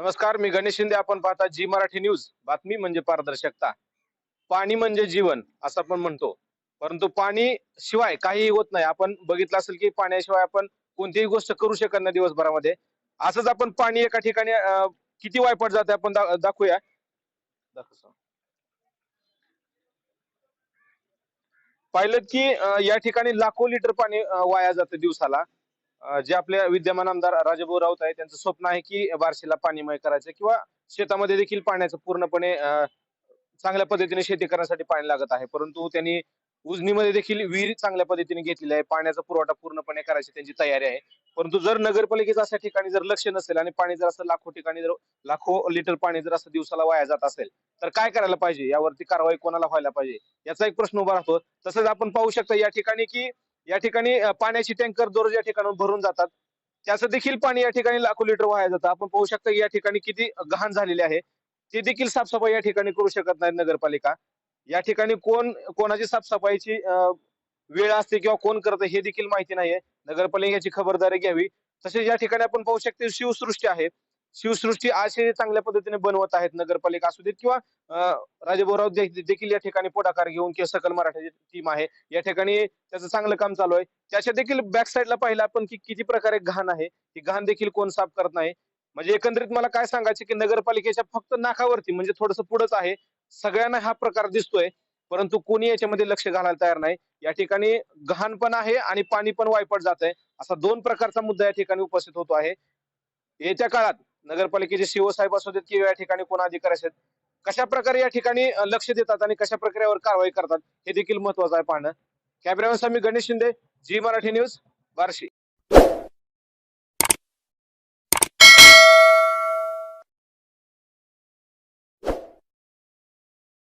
नमस्कार मी गणेश शिंदे. आपण पाहता जी मराठी न्यूज. बातमी म्हणजे पारदर्शकता. पाणी म्हणजे जीवन असं आपण म्हणतो. परंतु पाणी शिवाय काहीही होत नाही. आपण बघितलं असेल की पाण्याशिवाय आपण कोणतीही गोष्ट करू शकत नाही दिवसभरामध्ये. असंच आपण पाणी एका ठिकाणी किती वायपट जाते आपण दाखवूया. पाहिलं की या ठिकाणी लाखो लिटर पाणी वाया जातं दिवसाला. जे आपले विद्यमान आमदार राजाभाऊ राऊत आहे त्यांचं स्वप्न आहे की बार्शीला पाणीमय करायचं किंवा शेतामध्ये देखील पाण्याचं पूर्णपणे चांगल्या पद्धतीने शेती करण्यासाठी पाणी लागत आहे. परंतु त्यांनी उजनीमध्ये देखील विहीर चांगल्या पद्धतीने घेतलेली आहे. पाण्याचा पुरवठा पूर्णपणे करायची त्यांची तयारी आहे. परंतु जर नगरपालिकेचं अशा ठिकाणी जर लक्ष नसेल आणि पाणी जर असं लाखो ठिकाणी जर लाखो लिटर पाणी जर असं दिवसाला वाया जात असेल तर काय करायला पाहिजे? यावरती कारवाई कोणाला व्हायला पाहिजे? याचा एक प्रश्न उभा राहतो. तसंच आपण पाहू शकता या ठिकाणी की या ठिकाणी पाण्याची टँकर दररोज या ठिकाणी भरून जातात. त्याचं देखील पाणी या ठिकाणी लाखो लिटर वाया जातं. आपण पाहू शकता या ठिकाणी किती घाण झालेली आहे. ते देखील साफसफाई या ठिकाणी करू शकत नाही नगरपालिका. या ठिकाणी कोण कोणाची साफसफाईची वेळ असते किंवा कोण करतं हे देखील माहिती नाहीये. नगरपालिकेची खबरदारी घ्यावी. तसेच या ठिकाणी आपण पाहू शकतो शिवसृष्टी आहे. शिवसृष्टी आशय चांगल्या पद्धतीने बनवत आहेत नगरपालिका असू देत किंवा अं, देखील या ठिकाणी पुढाकार घेऊन किंवा सकल मराठा टीम आहे. या ठिकाणी त्याचं चांगलं काम चालू आहे. त्याच्या देखील बॅक साईडला पाहिलं आपण की किती प्रकारे घाण आहे. ती घाण देखील कोण साफ करत नाही. म्हणजे एकंदरीत मला काय सांगायचं की नगरपालिकेच्या फक्त नाकावरती म्हणजे थोडस पुढंच आहे. सगळ्यांना हा प्रकार दिसतोय. परंतु कोणी याच्यामध्ये लक्ष घालायला तयार नाही. या ठिकाणी घाण पण आहे आणि पाणी पण वायपट जात आहे असा दोन प्रकारचा मुद्दा या ठिकाणी उपस्थित होतो आहे. येत्या काळात नगरपालिकेचे सीओ साहेब असू देत किंवा या ठिकाणी कोण अधिकारी असतात कशा प्रकारे या ठिकाणी लक्ष देतात आणि कशा प्रकारे यावर कारवाई करतात हे देखील महत्वाचं आहे पाहणं. Cameraman Swami Ganesh Shinde ji Marathi news Barshi.